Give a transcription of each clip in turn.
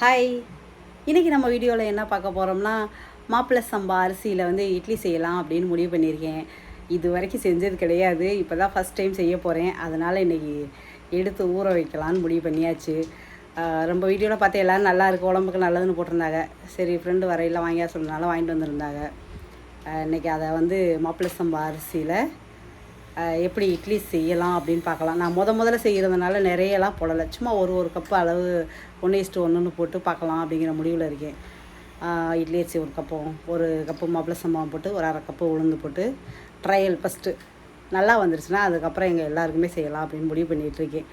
Hi இன்றைக்கி நம்ம வீடியோவில் என்ன பார்க்க போகிறோம்னா மாப்பிள்ளை சம்பா அரிசியில் வந்து இட்லி செய்யலாம் அப்படின்னு முடிவு பண்ணியிருக்கேன். இது வரைக்கும் செஞ்சது கிடையாது. இப்போ தான் ஃபஸ்ட் டைம் செய்ய போகிறேன் அதனால் இன்றைக்கி எடுத்து ஊற வைக்கலான்னு முடிவு பண்ணியாச்சு. ரொம்ப வீடியோவில் பார்த்து எல்லோரும் நல்லா உடம்புக்கு நல்லதுன்னு போட்டிருந்தாங்க. சரி ஃப்ரெண்டு வரையில் வாங்கியா சொன்னனால வாங்கிட்டு வந்திருந்தாங்க. இன்றைக்கி இன்னைக்கு அதை வந்து மாப்பிள்ளை சம்பா அரிசியில் எப்படி இட்லி செய்யலாம் அப்படின்னு பார்க்கலாம். நான் முத முதல்ல செய்கிறதுனால நிறையலாம் போடலை. சும்மா ஒரு ஒரு கப்பு அளவு ஒன்று இஸ்ட்டு ஒன்றுன்னு போட்டு பார்க்கலாம் அப்படிங்கிற முடிவில் இருக்கேன். இட்லி அரிசி ஒரு கப்பும் ஒரு கப்பு மாப்பிள்ள சம்பவம் போட்டு ஒரு அரை கப்பு உளுந்து போட்டு ட்ரையல் ஃபஸ்ட்டு நல்லா வந்துருச்சுன்னா அதுக்கப்புறம் எங்கள் எல்லாருக்குமே செய்யலாம் அப்படின்னு முடிவு பண்ணிகிட்ருக்கேன்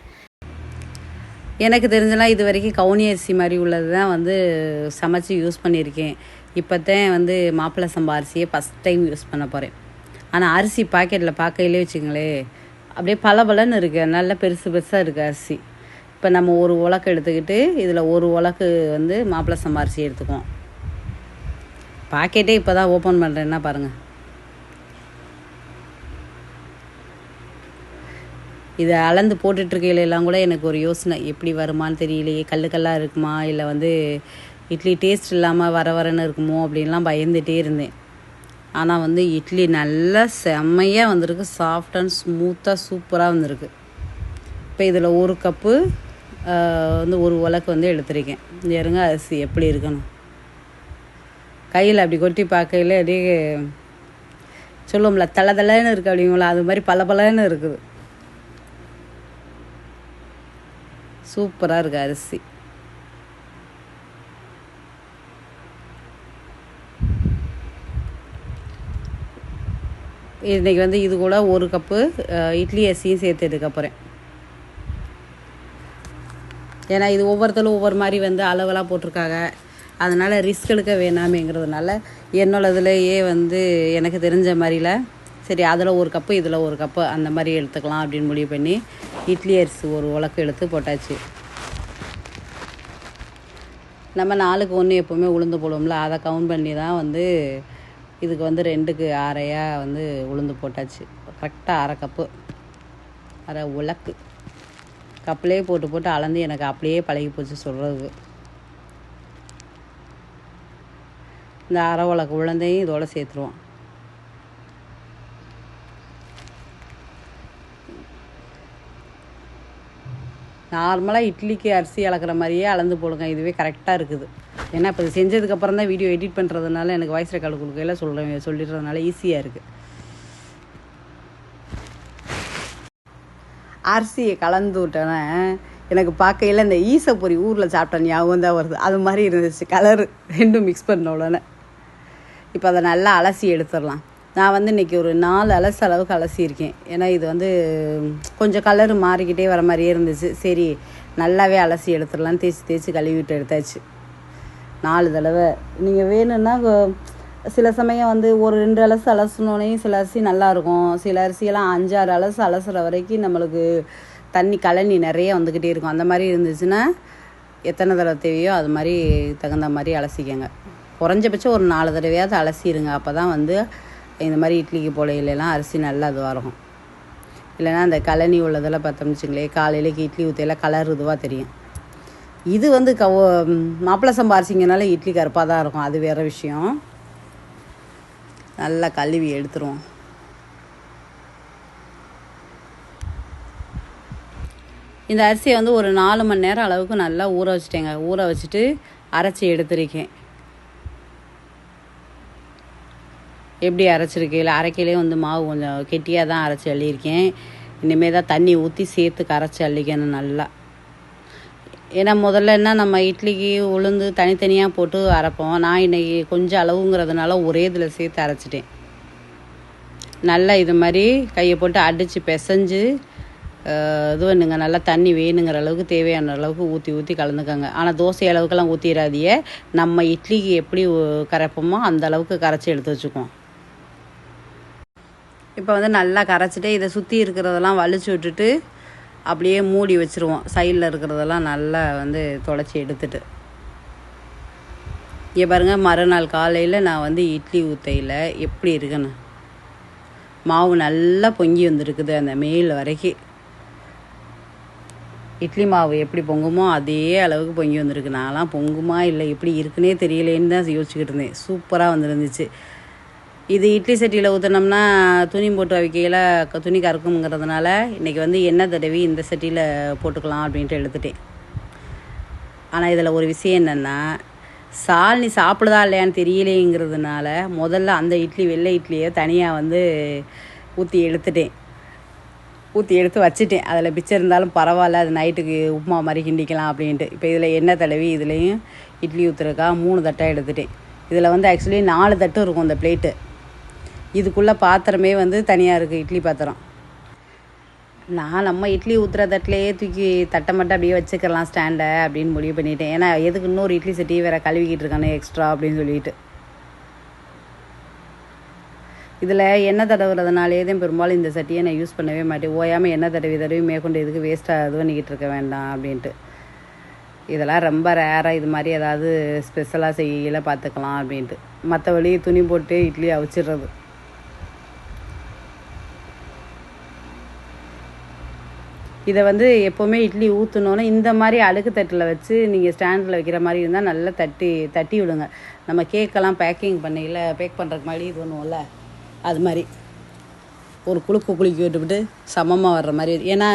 எனக்கு தெரிஞ்சலாம் இது வரைக்கும் கவுனி அரிசி மாதிரி உள்ளது தான் வந்து சமைச்சு யூஸ் பண்ணியிருக்கேன். இப்போ தான் வந்து மாப்பிள்ளை சம்பா அரிசியை ஃபஸ்ட் டைம் யூஸ் பண்ண போகிறேன் ஆனால் அரிசி பாக்கெட்டில் பார்க்கையிலே வச்சுங்களே அப்படியே பளபளன்னு இருக்குது நல்ல பெருசு பெருசாக இருக்குது அரிசி. இப்போ நம்ம ஒரு உலக்கு எடுத்துக்கிட்டு இதில் ஒரு உலக்கு வந்து மாப்பிள்ளை சம்பா அரிசி எடுத்துக்குவோம். பாக்கெட்டே இப்போ தான் ஓப்பன் பண்ணுறேன்னா பாருங்கள் இதை அளந்து போட்டுட்ருக்கையில எல்லாம் கூட எனக்கு ஒரு யோசனை. எப்படி வருமான்னு தெரியலையே. கல் கல்லாக இருக்குமா? இல்லை வந்து இட்லி டேஸ்ட் இல்லாமல் வர வரன்னு இருக்குமோ? அப்படின்லாம் பயந்துகிட்டே இருந்தேன். ஆனால் வந்து இட்லி நல்லா செம்மையாக வந்திருக்கு. சாஃப்ட் அண்ட் ஸ்மூத்தாக சூப்பராக வந்திருக்கு. இப்போ இதில் ஒரு கப்பு வந்து ஒரு உலக்கு வந்து எடுத்திருக்கேன். இருங்க அரிசி எப்படி இருக்கணும். கையில் அப்படி கொட்டி பார்க்கையில் அப்படியே சொல்லுவோம்ல தலை தலைன்னு இருக்கு அப்படிங்களா? அது மாதிரி பல பலன்னு இருக்குது. சூப்பராக இருக்குது அரிசி. இன்றைக்கி வந்து இது கூட ஒரு கப்பு இட்லி அரிசியும் சேர்த்து எடுக்க போகிறேன் ஏன்னா இது ஒவ்வொருத்தரும் ஒவ்வொரு மாதிரி வந்து அளவெல்லாம் போட்டிருக்காங்க. அதனால் ரிஸ்க் எடுக்க வேணாமேங்கிறதுனால என்னோடதுலையே வந்து எனக்கு தெரிஞ்ச மாதிரியில் சரி அதில் ஒரு கப்பு இதில் ஒரு கப்பு அந்த மாதிரி எடுத்துக்கலாம் அப்படின்னு முடிவு பண்ணி இட்லி அரிசி ஒரு உலக்கு எடுத்து போட்டாச்சு. நம்ம நாளுக்கு ஒன்று எப்போவுமே உளுந்து போடுவோம்ல அதை கவுண்ட் பண்ணி தான் வந்து இதுக்கு வந்து ரெண்டுக்கு அரையாக வந்து உளுந்து போட்டாச்சு. கரெக்டாக அரை கப்பு அரை உலக்கு கப்பிலே போட்டு போட்டு அளந்து எனக்கு அப்படியே பழகி போச்சு சொல்கிறதுக்கு இந்த அரை உலக்கு உளுந்தையும் இதோட சேர்த்துருவோம். நார்மலாக இட்லிக்கு அரிசி அளக்குற மாதிரியே அளந்து போடுங்க. இதுவே கரெக்டாக இருக்குது. ஏன்னா இப்போ செஞ்சதுக்கப்புறம் தான் வீடியோ எடிட் பண்ணுறதுனால எனக்கு வாய்ஸ் ரெக்கார்டு கொடுக்கையில சொல்கிறேன் சொல்லிடுறதுனால ஈஸியாக இருக்குது அரிசியை கலந்து விட்டோன்னே எனக்கு பார்க்கையில் இந்த ஈசப்பொரி ஊரில் சாப்பிட்ட ஞாபகம் தான் வருது. அது மாதிரி இருந்துச்சு. கலரு ரெண்டும் மிக்ஸ் பண்ண உடனே. இப்போ அதை நல்லா அலசி எடுத்துடலாம். நான் வந்து இன்றைக்கி ஒரு நாலு அலசு அளவுக்கு அலசியிருக்கேன் ஏன்னா இது வந்து கொஞ்சம் கலர் மாறிக்கிட்டே வர மாதிரியே இருந்துச்சு. சரி நல்லாவே அலசி எடுத்துடலாம் தேய்ச்சி தேய்ச்சி கழுவி விட்டு எடுத்தாச்சு. நாலு தடவை. நீங்கள் வேணும்னா சில சமயம் வந்து ஒரு ரெண்டு அலசு அலசினோடனே சில அரிசி நல்லாயிருக்கும் சில அரிசியெல்லாம் அஞ்சாறு அலசு அலசுற வரைக்கும் நம்மளுக்கு தண்ணி கழனி நிறைய வந்துக்கிட்டே இருக்கும். அந்த மாதிரி இருந்துச்சுன்னா எத்தனை தடவை தேவையோ அது மாதிரி தகுந்த மாதிரி அலசிக்கங்க. குறைஞ்சபட்சம் ஒரு நாலு தடவையாவது அலசிடுங்க அப்போ தான் வந்து இந்த மாதிரி இட்லிக்கு போலையிலலாம் அரிசி நல்லா இதுவாக இருக்கும் இல்லைன்னா அந்த கழனி உள்ளதெல்லாம் பார்த்தோம்னு வச்சுங்களேன் காலையிலேக்கு இட்லி ஊற்றியெல்லாம் கலர் இதுவாக தெரியும். இது வந்து கவ மாப்பிள்ளை சம்பாரிச்சிங்கனால இட்லி கருப்பாக தான் இருக்கும். அது வேறு விஷயம். நல்லா கழுவி எடுத்துருவோம். இந்த அரிசியை வந்து ஒரு நாலு மணி நேரம் அளவுக்கு நல்லா ஊற வச்சுட்டேங்க. ஊற வச்சுட்டு அரைச்சி எடுத்திருக்கேன். எப்படி அரைச்சிருக்கையில் அரைக்கையிலே வந்து மாவு கொஞ்சம் கெட்டியாக தான் அரைச்சி அள்ளியிருக்கேன். இனிமேல் தான் தண்ணி ஊற்றி சேர்த்து கரைச்சி அள்ளிக்கணும் நல்லா. ஏன்னா முதல்ல என்ன நம்ம இட்லிக்கு உளுந்து தனித்தனியாக போட்டு அரைப்போம். நான் இன்னைக்கு கொஞ்சம் அளவுங்கிறதுனால ஒரே இதில் சேர்த்து அரைச்சிட்டேன். நல்லா இது மாதிரி கையை போட்டு அடித்து பிசைஞ்சு இது பண்ணுங்க. நல்லா தண்ணி வேணுங்கிற அளவுக்கு தேவையான அளவுக்கு ஊற்றி ஊற்றி கலந்துக்கோங்க. ஆனால் தோசை அளவுக்குலாம் ஊற்றிடாதிய நம்ம இட்லிக்கு எப்படி கரைப்போமோ அந்த அளவுக்கு கரைச்சி எடுத்து வச்சுக்குவோம். இப்போ வந்து நல்லா கரைச்சிட்டு இதை சுற்றி இருக்கிறதெல்லாம் வலிச்சு விட்டுட்டு அப்படியே மூடி வச்சுருவோம். சைடில் இருக்கிறதெல்லாம் நல்லா வந்து தொலைச்சி எடுத்துட்டு. இங்கே பாருங்கள் மறுநாள் காலையில் நான் வந்து இட்லி ஊத்தையில் எப்படி இருக்குன்னு. மாவு நல்லா பொங்கி வந்திருக்குது அந்த மேல் வரைக்கும் இட்லி மாவு எப்படி பொங்குமோ அதே அளவுக்கு பொங்கி வந்திருக்கு. நான்லாம் பொங்குமா இல்லை எப்படி இருக்குன்னே தெரியலேன்னு தான் யோசிச்சுக்கிட்டு இருந்தேன். சூப்பராக வந்துருந்துச்சு. இது இட்லி சட்டியில் ஊற்றினோம்னா துணி போட்டு அவிக்கையில் துணி கறக்குங்கிறதுனால இன்றைக்கி வந்து எண்ணெய் தடவி இந்த சட்டியில் போட்டுக்கலாம் அப்படின்ட்டு எடுத்துட்டேன். ஆனால் இதில் ஒரு விஷயம் என்னென்னா சால்னி சாப்பிடுதா இல்லையான்னு தெரியலேங்கிறதுனால முதல்ல அந்த இட்லி வெள்ளை இட்லியை தனியாக வந்து ஊற்றி எடுத்துட்டேன். ஊற்றி எடுத்து வச்சுட்டேன். அதில் பிச்சை இருந்தாலும் பரவாயில்ல அது நைட்டுக்கு உப்புமா மாதிரி கிண்டிக்கலாம் அப்படின்ட்டு. இப்போ இதில் எண்ணெய் தடவி இதுலேயும் இட்லி ஊற்றுறக்கா மூணு தட்டாக எடுத்துட்டேன். இதில் வந்து ஆக்சுவலி நாலு தட்டு இருக்கும் அந்த பிளேட்டு இதுக்குள்ளே பாத்திரமே வந்து தனியாக இருக்குது இட்லி பாத்திரம். நான் நம்ம இட்லி ஊற்றுற தட்டிலேயே தூக்கி தட்டை மட்டும் அப்படியே வச்சுக்கலாம் ஸ்டாண்டை அப்படின்னு முடிவு பண்ணிட்டேன். ஏன்னா எதுக்கு இன்னொரு இட்லி சட்டி வேற கழுவிக்கிட்டு இருக்கானே எக்ஸ்ட்ரா அப்படின்னு சொல்லிட்டு. இதில் எண்ணெய் தடவுறதுனாலே தான் பெரும்பாலும் இந்த சட்டியை நான் யூஸ் பண்ணவே மாட்டேன். ஓயாமல் எண்ணெய் தடவி தடவி மேற்கொண்டு எதுக்கு வேஸ்ட்டாக இது பண்ணிக்கிட்டு இருக்க வேண்டாம் அப்படின்ட்டு. இதெல்லாம் ரொம்ப ரேராக இது மாதிரி ஏதாவது ஸ்பெஷலாக செய்யல பார்த்துக்கலாம் அப்படின்ட்டு. மற்றபடி துணி போட்டு இட்லி அவிச்சிடுறது. இதை வந்து எப்போவுமே இட்லி ஊற்றணுன்னா இந்த மாதிரி அழுக்கு தட்டில் வச்சு நீங்கள் ஸ்டாண்டில் வைக்கிற மாதிரி இருந்தால் நல்லா தட்டி தட்டி விடுங்க. நம்ம கேக்கெல்லாம் பேக்கிங் பண்ணையில் பேக் பண்ணுறதுக்கு மாதிரி இது பண்ணுவோம்ல அது மாதிரி. ஒரு குலுக்கு குலுக்கி விட்டுவிட்டு சமமாக வர்ற மாதிரி. ஏன்னா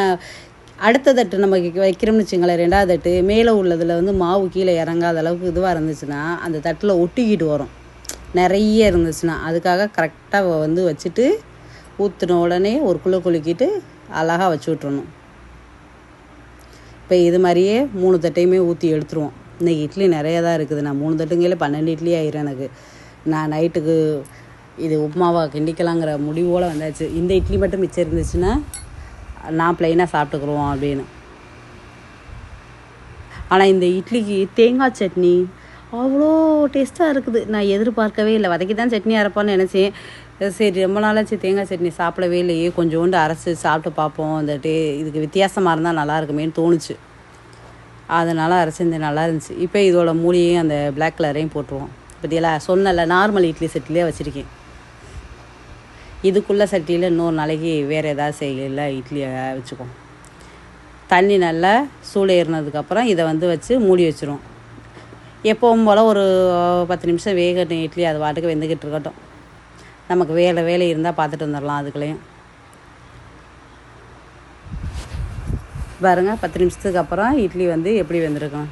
அடுத்த தட்டு நம்ம வைக்கிறோம்னு வச்சுங்களேன் ரெண்டாவது தட்டு மேலே உள்ளதில் வந்து மாவு கீழே இறங்காத அளவுக்கு இதுவாக இருந்துச்சுன்னா அந்த தட்டில் ஒட்டிக்கிட்டு வரும். நிறைய இருந்துச்சுன்னா அதுக்காக கரெக்டாக வந்து வச்சுட்டு ஊற்றின உடனே ஒரு குழு குலுக்கிட்டு அழகாக வச்சு விட்றணும் இப்போ இது மாதிரியே மூணு தட்டையுமே ஊற்றி எடுத்துருவோம். இன்னைக்கு இட்லி நிறைய தான் இருக்குது. நான் மூணு தட்டுங்களே பன்னெண்டு இட்லி ஆயிரும் எனக்கு. நான் நைட்டுக்கு இது உப்புமாவா கிண்டிக்கலாங்கிற முடிவோடு வந்தாச்சு. இந்த இட்லி மட்டும் மிச்சம் இருந்துச்சுன்னா நான் ப்ளைனாக சாப்பிட்டுக்குருவோம் அப்படின்னு. ஆனால் இந்த இட்லிக்கு தேங்காய் சட்னி அவ்வளோ டேஸ்ட்டாக இருக்குது. நான் எதிர்பார்க்கவே இல்லை. வதக்கி தான் சட்னி அரைப்பான்னு நினச்சேன். சரி ரொம்ப நாளாச்சு தேங்காய் சட்னி சாப்பிடவே இல்லையே. கொஞ்சோண்டு அரைச்சி சாப்பிட்டு பார்ப்போம். அந்த டே இதுக்கு வித்தியாசமாக இருந்தால் நல்லா இருக்குமேன்னு தோணுச்சு. அதனால் அரைச்சிருந்து நல்லா இருந்துச்சு. இப்போ இதோட மூலியையும் அந்த பிளாக் கலரையும் போட்டுருவோம். பற்றியெல்லாம் சொன்னல நார்மல் இட்லி சட்டிலே வச்சுருக்கேன். இதுக்குள்ளே சட்டியில் இன்னொரு நாளைக்கு வேறு எதாவது செய்யல இட்லியை வச்சுக்குவோம். தண்ணி நல்லா சூடேறினதுக்கப்புறம் இதை வந்து வச்சு மூடி வச்சிருவோம். எப்பவும் போல் ஒரு பத்து நிமிஷம் வேகட்டும் இட்லி அது பாட்டுக்கு வெந்துக்கிட்டு இருக்கட்டும். நமக்கு வேலை வேலை இருந்தால் பார்த்துட்டு வந்துடலாம் அதுக்குள்ளேயும். பாருங்க பத்து நிமிஷத்துக்கு அப்புறம் இட்லி வந்து எப்படி வெந்திருக்கும்.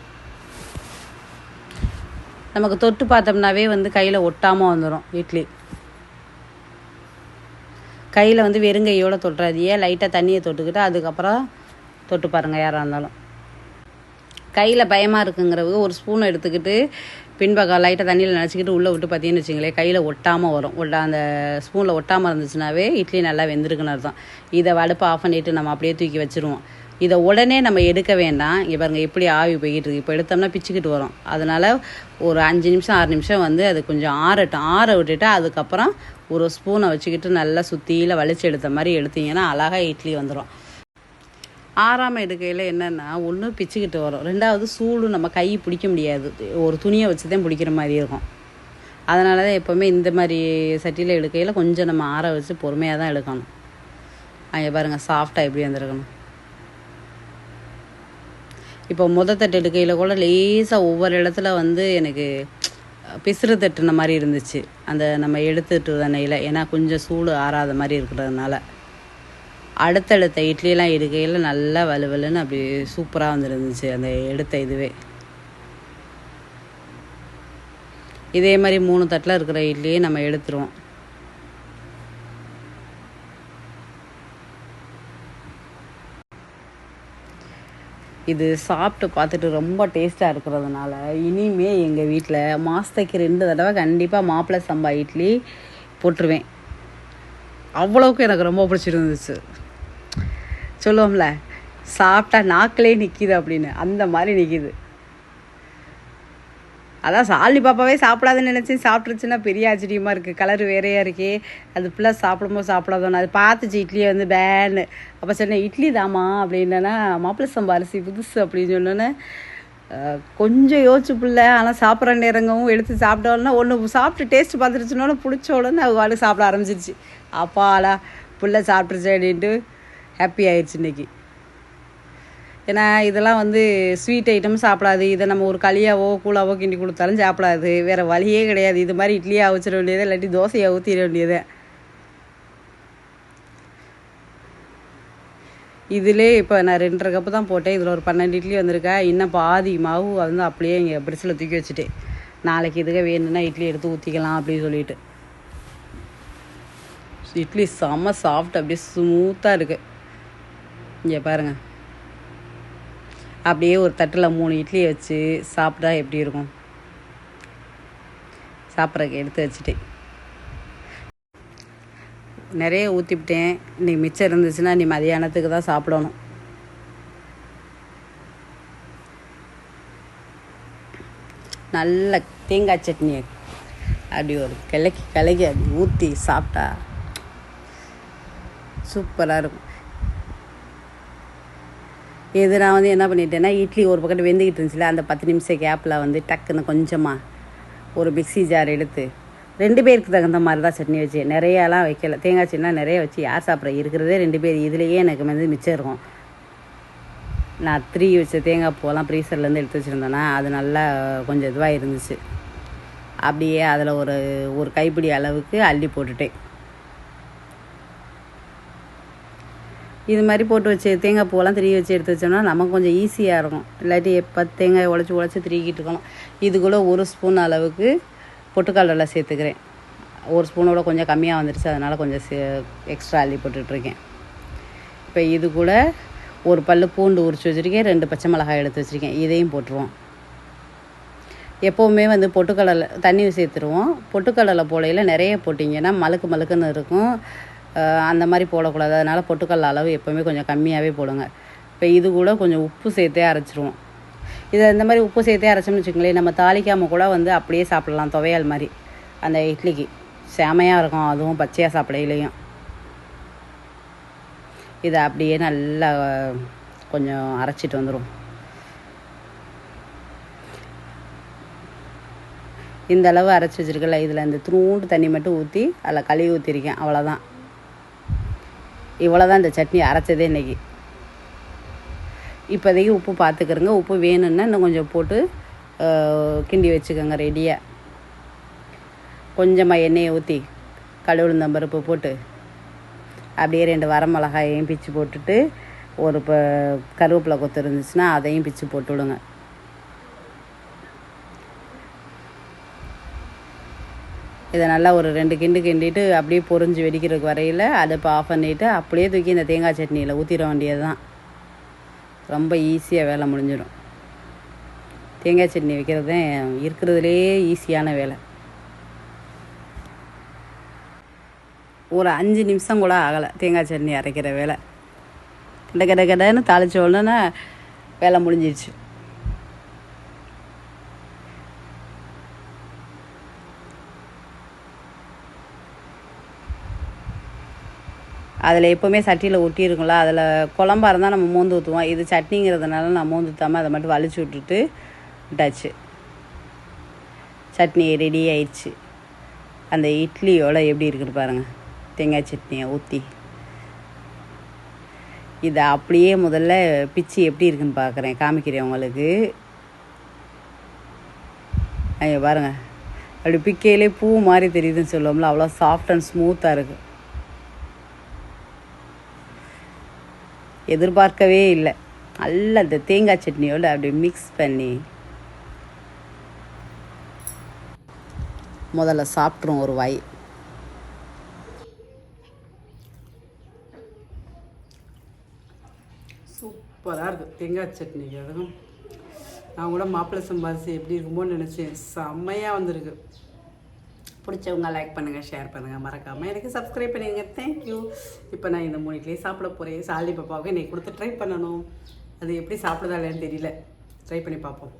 நமக்கு தொட்டு பார்த்தோம்னாவே வந்து கையில் ஒட்டாமல் வந்துடும் இட்லி. கையில் வந்து வெறுங்கையோடு தொட்டுறாதியே லைட்டாக தண்ணியை தொட்டுக்கிட்டு அதுக்கப்புறம் தொட்டு பாருங்கள் யாராக இருந்தாலும். கையில் பயமாக இருக்குங்கிறவங்க ஒரு ஸ்பூன் எடுத்துக்கிட்டு பின்பக்கம் லைட்டாக தண்ணியில் நினச்சிக்கிட்டு உள்ளே விட்டு பார்த்தீங்கன்னு வச்சுங்களேன் கையில் ஒட்டாமல் வரும். ஒட்டா அந்த ஸ்பூனில் ஒட்டாமல் இருந்துச்சுனாவே இட்லி நல்லா வெந்திருக்குன்னு அர்த்தம். இதை அடுப்பை ஆஃப் பண்ணிவிட்டு நம்ம அப்படியே தூக்கி வச்சுருவோம். இதை உடனே நம்ம எடுக்க வேண்டாம். இப்போ பாருங்க எப்படி ஆவி போய்கிட்டு இருக்கு. இப்போ எடுத்தோம்னா பிச்சுக்கிட்டு வரும். அதனால் ஒரு அஞ்சு நிமிஷம் ஆறு நிமிஷம் வந்து அது கொஞ்சம் ஆறட்டும். ஆற விட்டுட்டு அதுக்கப்புறம் ஒரு ஸ்பூனை வச்சுக்கிட்டு நல்லா சுற்றியில் வலிச்சு எடுத்த மாதிரி எடுத்தீங்கன்னா அழகாக இட்லி வந்துடும் ஆறாமல் எடுக்கையில் என்னென்னா ஒன்று பிச்சுக்கிட்டு வரும். ரெண்டாவது சூடு நம்ம கை பிடிக்க முடியாது. ஒரு துணியை வச்சு தான் பிடிக்கிற மாதிரி இருக்கும். அதனால தான் எப்போவுமே இந்த மாதிரி சட்டியில் எடுக்கையில் கொஞ்சம் நம்ம ஆற வச்சு பொறுமையாக தான் எடுக்கணும். அங்கே பாருங்கள் சாஃப்டாக எப்படி வந்திருக்கணும். இப்போ முத தட்டு எடுக்கையில் கூட லேசாக ஒவ்வொரு இடத்துல வந்து எனக்கு பிசுறு தட்டுன மாதிரி இருந்துச்சு. அந்த நம்ம எடுத்துட்டு தண்ணியில் ஏன்னா கொஞ்சம் சூடு ஆறாத மாதிரி இருக்கிறதுனால. அடுத்தடுத்த இட்லியெல்லாம் எடுக்கையில் நல்லா வலுவலுன்னு அப்படி சூப்பராக வந்துருந்துச்சு அந்த எடுத்த இதுவே. இதே மாதிரி மூணு தட்டில் இருக்கிற இட்லியே நம்ம எடுத்துருவோம். இது சாப்பிட்டு பார்த்துட்டு ரொம்ப டேஸ்ட்டாக இருக்கிறதுனால இனிமே எங்கள் வீட்டில் மாதத்துக்கு ரெண்டு தடவை கண்டிப்பாக மாப்பிள்ளை சம்பா இட்லி போட்டுருவேன். அவ்வளோக்கு எனக்கு ரொம்ப பிடிச்சிருந்துச்சு. சொல்லுவோம்ல சாப்பிட்டா நாக்கிலே நிற்கிது அப்படின்னு. அந்த மாதிரி நிற்கிது அதான் சாலினி பாப்பாவே சாப்பிடாதுன்னு நினச்சி சாப்பிட்ருச்சுன்னா பெரிய ஆச்சரியமாக இருக்குது கலர் வேறையாக இருக்கே. அது ஃபுல்லாக சாப்பிடுமோ சாப்பிடாதோன்னு. அது பார்த்துச்சு இட்லியை வந்து பேன்னு அப்போ சொன்னேன் இட்லி தாம்மா அப்படின்னா மாப்பிள்ளை சம்பா அரிசி புதுசு அப்படின்னு சொன்னோன்னே கொஞ்சம் யோசிச்சு பிள்ளை ஆனால் சாப்பிட்ற நேரங்கவும் எடுத்து சாப்பிட்டோன்னா ஒன்று சாப்பிட்டு டேஸ்ட் பார்த்துருச்சுனோன்னு பிடிச்ச உடனே அவங்க வாடு சாப்பிட ஆரம்பிச்சிருச்சு. அப்பாடா புள்ள சாப்பிட்ருச்சு அப்படின்ட்டு ஹாப்பி ஆயிடுச்சு இன்றைக்கி ஏன்னா இதெல்லாம் வந்து ஸ்வீட் ஐட்டம் சாப்பிடாது. இதை நம்ம ஒரு களியாவோ கூழாவோ கிண்டி கொடுத்தாலும் சாப்பிடாது. வேறு வழியே கிடையாது. இது மாதிரி இட்லியை அவிச்சிட வேண்டியது இல்லாட்டி தோசையை ஊற்றிட வேண்டியது. இதிலே இப்போ நான் ரெண்டரை கப்பு தான் போட்டேன். இதில் ஒரு பன்னெண்டு இட்லி வந்திருக்கேன் இன்னும் பாதி மாவு வந்து அப்படியே இங்கே பிரிட்ஜில் தூக்கி வச்சுட்டேன். நாளைக்கு இதுக்கு வேணும்னா இட்லி எடுத்து ஊற்றிக்கலாம் அப்படின்னு சொல்லிட்டு. இட்லி செம்ம சாஃப்ட் அப்படியே ஸ்மூத்தாக இருக்குது இங்கே பாருங்கள் அப்படியே ஒரு தட்டில் மூணு இட்லியை வச்சு சாப்பிட்டா எப்படி இருக்கும்? சாப்பிட்றக்கு எடுத்து வச்சுட்டேன் நிறைய ஊற்றிவிட்டேன் நீ மிச்சம் இருந்துச்சுன்னா நீ மதியானத்துக்கு தான் சாப்பிடணும். நல்ல தேங்காய் சட்னி. அப்படி ஒரு கிளக்கி கிளக்கி அது ஊற்றி சாப்பிட்டா சூப்பராக இருக்கும். இது நான் வந்து என்ன பண்ணிட்டேன்னா இட்லி ஒரு பக்கத்து வெந்துக்கிட்டு இருந்துச்சுல அந்த பத்து நிமிஷம் கேப்பில் வந்து டக்குன்னு கொஞ்சமாக ஒரு மிக்சி ஜார் எடுத்து ரெண்டு பேருக்கு தகுந்த மாதிரி தான் சட்னி வச்சு நிறையாலாம் வைக்கல. தேங்காய் சட்னிலாம் நிறைய வச்சு யார் சாப்பிட்ற? இருக்கிறதே ரெண்டு பேர். இதுலேயே எனக்கு வந்து மிச்சம் இருக்கும். நான் த்ரீ வச்ச தேங்காய் பூவெல்லாம் ப்ரீசர்லேருந்து எடுத்து வச்சுருந்தேன்னா அது நல்லா கொஞ்சம் இதுவாக இருந்துச்சு. அப்படியே அதில் ஒரு ஒரு கைப்பிடி அளவுக்கு அள்ளி போட்டுட்டேன். இது மாதிரி போட்டு வச்சு தேங்காய் பூவெல்லாம் திரி வச்சு எடுத்து வச்சோம்னா நமக்கு கொஞ்சம் ஈஸியாக இருக்கும். இல்லாட்டி எப்போ தேங்காய் உடச்சி உடச்சி திரிக்கிட்டு இருக்கணும். இதுக்குள்ளே ஒரு ஸ்பூன் அளவுக்கு பொட்டுக்கடலை சேர்த்துக்கிறேன். ஒரு ஸ்பூனோட கொஞ்சம் கம்மியாக வந்துருச்சு அதனால் கொஞ்சம் சே எக்ஸ்ட்ரா அள்ளி போட்டுட்ருக்கேன் இப்போ இது கூட ஒரு பல் பூண்டு உரிச்சு வச்சுருக்கேன் ரெண்டு பச்சை மிளகாய் எடுத்து வச்சுருக்கேன். இதையும் போட்டுருவோம். எப்போவுமே வந்து பொட்டுக்கடலை தண்ணி சேர்த்துருவோம். பொட்டுக்கடலை போலையில் நிறைய போட்டிங்கன்னா மழுக்கு மழுக்குன்னு இருக்கும். அந்த மாதிரி போடக்கூடாது. அதனால் பொட்டுக்கடலை அளவு எப்போவுமே கொஞ்சம் கம்மியாகவே போடுங்க. இப்போ இது கூட கொஞ்சம் உப்பு சேர்த்தே அரைச்சிருவோம். இதை இந்த மாதிரி உப்பு சேர்த்தே அரைச்சோம்னு வச்சுக்கோங்களேன் நம்ம தாளிக்காமல் கூட வந்து அப்படியே சாப்பிடலாம் துவையல் மாதிரி. அந்த இட்லிக்கு. செமையாக இருக்கும். அதுவும் பச்சையாக சாப்பிடையிலையும். இதை அப்படியே நல்லா கொஞ்சம் அரைச்சிட்டு வந்துடும் இந்த அளவு அரைச்சி வச்சிருக்கல இதில் இந்த துணூண்டு தண்ணி மட்டும் ஊற்றி அதில் கழுவி ஊற்றிருக்கேன் அவ்வளோதான் இவ்வளோ தான் இந்த சட்னி அரைச்சதே இன்றைக்கி இப்போதைக்கு உப்பு பார்த்துக்கிறங்க. உப்பு வேணும்னா இன்னும் கொஞ்சம் போட்டு கிண்டி வச்சுக்கோங்க ரெடியாக கொஞ்சமாக எண்ணெயை ஊற்றி கழுவுளுந்தம் பருப்பு போட்டு அப்படியே ரெண்டு வரமிளகாயையும் பிச்சு போட்டுட்டு ஒரு இப்போ கருவேப்பிலை கொத்து இருந்துச்சுன்னா அதையும் பிச்சு போட்டு இதை நல்லா ஒரு ரெண்டு கிண்டு கிண்டிட்டு அப்படியே பொறிஞ்சு வெடிக்கிறதுக்கு வரையில் அதை இப்போ ஆஃப் பண்ணிவிட்டு அப்படியே தூக்கி இந்த தேங்காய் சட்னியில் ஊற்றிட வேண்டியது தான் ரொம்ப ஈஸியாக வேலை முடிஞ்சிடும். தேங்காய் சட்னி வைக்கிறது தான் இருக்கிறதுலே ஈஸியான வேலை. ஒரு அஞ்சு நிமிஷம் கூட ஆகலை தேங்காய் சட்னி அரைக்கிற வேலை. கிட கிட கிடன்னு தாளிச்ச உடனே வேலை முடிஞ்சிருச்சு. அதில் எப்போவுமே சட்டியில் ஒட்டியிருக்கும்ல அதில் குழம்பா இருந்தால் நம்ம மோந்து ஊற்றுவோம் இது சட்னிங்கிறதுனால நான் மோந்து ஊற்றாமல் அதை மட்டும் வலிச்சு விட்டுட்டு விட்டாச்சு. சட்னி ரெடி ஆயிடுச்சு. அந்த இட்லியோட எப்படி இருக்குது பாருங்கள் தேங்காய் சட்னியை ஊற்றி இதை அப்படியே முதல்ல பிச்சு எப்படி இருக்குன்னு பார்க்குறேன் காமிக்கிறேன் உங்களுக்கு. ஐயோ பாருங்கள் அப்படி பிக்கையிலே பூ மாதிரி தெரியுதுன்னு சொல்லுவோம்ல அவ்வளோ சாஃப்ட் அண்ட் ஸ்மூத்தாக இருக்குது எதிர்பார்க்கவே இல்லை. நல்ல அந்த தேங்காய் சட்னியோடு அப்படி மிக்ஸ் பண்ணி. முதல்ல சாப்பிட்ருவோம் ஒரு வாய். சூப்பராக இருக்குது தேங்காய் சட்னி அதுவும் நான் கூட மாப்பிள்ளை சம்பாரிசி எப்படி இருக்குமோன்னு நினச்சேன். செம்மையாக வந்திருக்கு. பிடிச்சவங்க லைக் பண்ணுங்கள் ஷேர் பண்ணுங்கள் மறக்காமல் எனக்கு சப்ஸ்கிரைப் பண்ணிடுங்க. தேங்க்யூ இப்போ நான் இந்த மூணு சாப்பிட போகிறேன் சாலி பாப்பாவுக்கு இன்றைக்கி கொடுத்து ட்ரை பண்ணணும். அது எப்படி சாப்பிடுதா இல்லைன்னு தெரியல. ட்ரை பண்ணி பார்ப்போம்.